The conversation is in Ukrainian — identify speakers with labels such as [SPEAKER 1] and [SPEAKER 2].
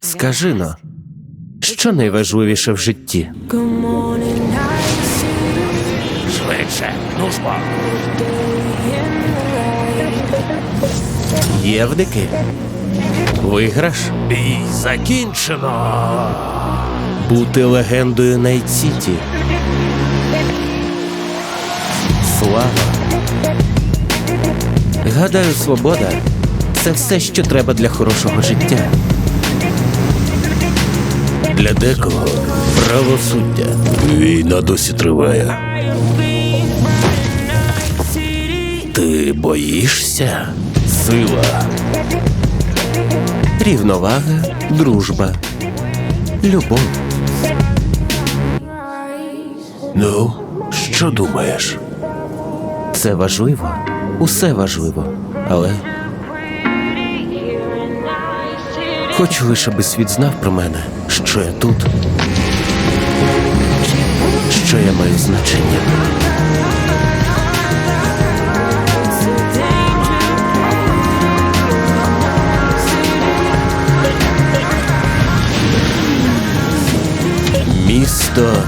[SPEAKER 1] Скажи но, що найважливіше в житті?
[SPEAKER 2] Швидше, ну ж бо.
[SPEAKER 1] Євники? Виграш?
[SPEAKER 2] Бій закінчено.
[SPEAKER 1] Бути легендою Найт-Сіті. Слава. Гадаю, свобода це все, що треба для хорошого життя.
[SPEAKER 2] Для декого правосуддя. Війна досі триває. Ти боїшся?
[SPEAKER 1] Сила. Рівновага, дружба, любов.
[SPEAKER 2] Ну, що думаєш?
[SPEAKER 1] Це важливо. Усе важливо. Але Хочу лише, аби світ знав про мене, що я тут, що я маю значення. Місто.